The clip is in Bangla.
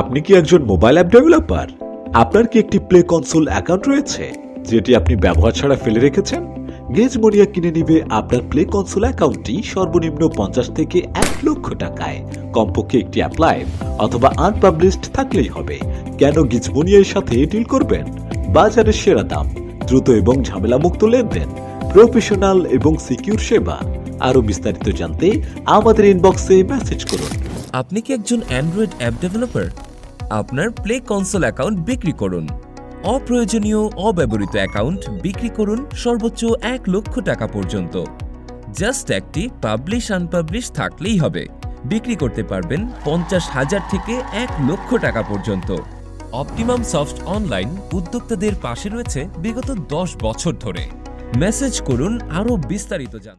আপনি কি একজন মোবাইল অ্যাপ ডেভেলপার আপনার কি একটি প্লে কনসোল অ্যাকাউন্ট রয়েছে, যেটি আপনি ব্যবহার ছাড়া ফেলে রেখেছেন? গেজ মরিয়া কিনে নিবে আপনার প্লে কনসোল অ্যাকাউন্টটি সর্বনিম্ন পঞ্চাশ থেকে এক লক্ষ টাকায়। কমপক্ষে একটি অ্যাপ্লাই অথবা আনপাবলিশড থাকলেই হবে। কেন গিজমনিয়ার সাথে ডিল করবেন? বাজারের সেরা দাম, দ্রুত এবং ঝামেলামুক্ত লেনদেন প্রফেশনাল এবং সিকিউর সেবা। আরও বিস্তারিত জানতে আমাদের ইনবক্সে মেসেজ করুন। আপনি কি একজন অ্যান্ড্রয়েড অ্যাপ ডেভেলপার আপনার প্লে কনসোল অ্যাকাউন্ট বিক্রি করুন। অপ্রয়োজনীয়, অব্যবহৃত অ্যাকাউন্ট বিক্রি করুন সর্বোচ্চ এক লক্ষ টাকা পর্যন্ত। জাস্ট একটি পাবলিশ আনপাবলিশ থাকলেই হবে। বিক্রি করতে পারবেন পঞ্চাশ হাজার থেকে এক লক্ষ টাকা পর্যন্ত। অপটিমাম সফট অনলাইন উদ্যোক্তাদের পাশে রয়েছে বিগত দশ বছর ধরে। মেসেজ করুন আরও বিস্তারিত জান